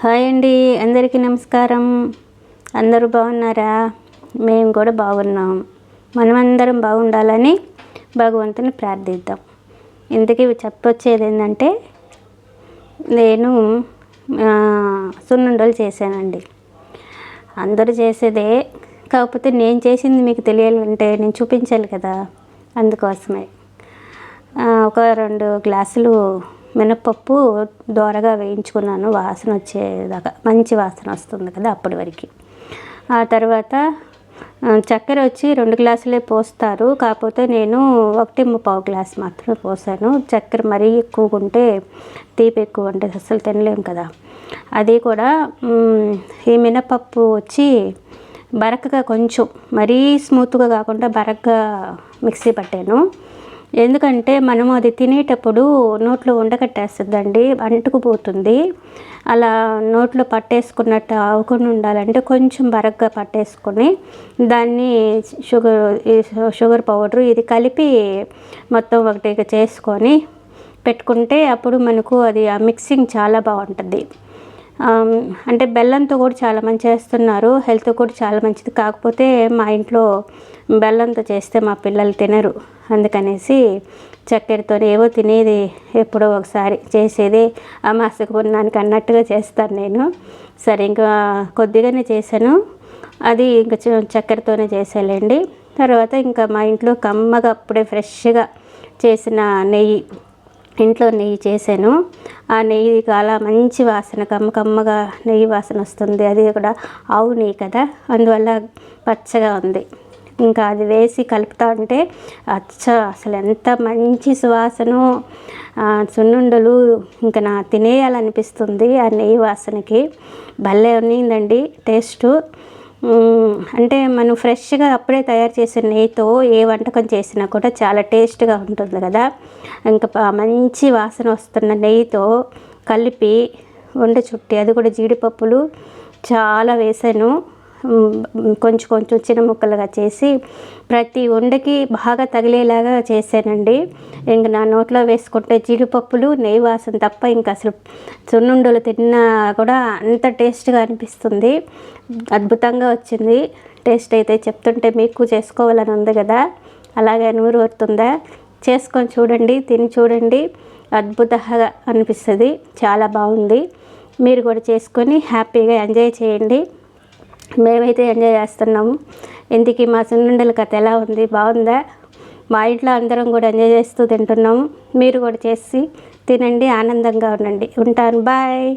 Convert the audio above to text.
Hi అండి అందరికీ నమస్కారం. అందరూ బాగున్నారా? మేము కూడా బాగున్నాం. మనమందరం బాగుండాలని భగవంతుని ప్రార్థిద్దాం. ఇంతకీ చెప్పొచ్చేది ఏంటంటే నేను సున్నుండలు చేశానండి. అందరూ చేసేదే కాకపోతే నేను చేసింది మీకు తెలియాలంటే నేను చూపించాలి కదా అందుకోసమే. ఒక రెండు గ్లాసులు మినపప్పు దోరగా వేయించుకున్నాను. వాసన వచ్చేదాకా మంచి వాసన వస్తుంది కదా అప్పటి వరకు. ఆ తర్వాత చక్కెర వచ్చి రెండు గ్లాసులే పోస్తారు. కాకపోతే నేను ఒకటి పావు గ్లాస్ మాత్రమే పోసాను. చక్కెర మరీ ఎక్కువగా ఉంటే తీపి ఎక్కువ ఉంటే అసలు తినలేము కదా. అది కూడా ఈ మినపప్పు వచ్చి బరకగా కొంచెం మరీ స్మూత్గా కాకుండా బరకగా మిక్సీ పట్టాను. ఎందుకంటే మనం అది తినేటప్పుడు నోట్లో ఉండకట్టేస్తుందండి అంటుకుపోతుంది. అలా నోట్లో పట్టేసుకున్నట్టు అవ్వకుండా ఉండాలంటే కొంచెం బరగ్గా పట్టేసుకొని దాన్ని షుగర్ షుగర్ పౌడర్ ఇది కలిపి మొత్తం ఒకటి చేసుకొని పెట్టుకుంటే అప్పుడు మనకు అది ఆ మిక్సింగ్ చాలా బాగుంటుంది. అంటే బెల్లంతో కూడా చాలా మంది చేస్తున్నారు హెల్త్ కూడా చాలా మంచిది. కాకపోతే మా ఇంట్లో బెల్లంతో చేస్తే మా పిల్లలు తినరు. అందుకనేసి చక్కెరతో ఏవో తినేది ఎప్పుడో ఒకసారి చేసేది. అమాసకు పున్నానికి అన్నట్టుగా చేస్తాను నేను. సరే ఇంకా కొద్దిగానే చేశాను. అది ఇంకా చక్కెరతోనే చేసేలేండి తర్వాత ఇంకా మా ఇంట్లో కమ్మగా అప్పుడే ఫ్రెష్గా చేసిన నెయ్యి ఇంట్లో నెయ్యి చేశాను. ఆ నెయ్యి చాలా మంచి వాసన కమ్మ కమ్మగా నెయ్యి వాసన వస్తుంది. అది కూడా ఆవు నెయ్యి కదా అందువల్ల పచ్చగా ఉంది. ఇంకా అది వేసి కలుపుతా ఉంటే అచ్చ అసలు ఎంత మంచి సువాసన సున్నుండలు ఇంకా నా తినేయాలనిపిస్తుంది ఆ నెయ్యి వాసనకి. భలే ఉన్నిందండి టేస్టు. అంటే మనం ఫ్రెష్గా అప్పుడే తయారు చేసిన నెయ్యితో ఏ వంటకం చేసినా కూడా చాలా టేస్ట్గా ఉంటుంది కదా. ఇంకా మంచి వాసన వస్తున్న నెయ్యితో కలిపి వండ చుట్టి అది కూడా జీడిపప్పులు చాలా వేసాను. కొంచెం కొంచెం చిన్న ముక్కలుగా చేసి ప్రతి ఉండకి బాగా తగిలేలాగా చేశానండి. ఇంక నా నోట్లో వేసుకుంటే జీడిపప్పులు నెయ్యి వాసన తప్ప ఇంకా అసలు సున్నుండలు తిన్నా కూడా అంత టేస్ట్గా అనిపిస్తుంది. అద్భుతంగా వచ్చింది. టేస్ట్ అయితే చెప్తుంటే మీకు చేసుకోవాలని ఉంది కదా. అలాగే నూరు వస్తుందా చేసుకొని చూడండి తిని చూడండి. అద్భుతంగా అనిపిస్తుంది. చాలా బాగుంది. మీరు కూడా చేసుకొని హ్యాపీగా ఎంజాయ్ చేయండి. మేమైతే ఎంజాయ్ చేస్తున్నాము. ఇంటికి మా సున్నుండల కథ ఎలా ఉంది? బాగుందా? మా ఇంట్లో అందరం కూడా ఎంజాయ్ చేస్తూ తింటున్నాము. మీరు కూడా చేసి తినండి ఆనందంగా ఉండండి. ఉంటాను. బాయ్.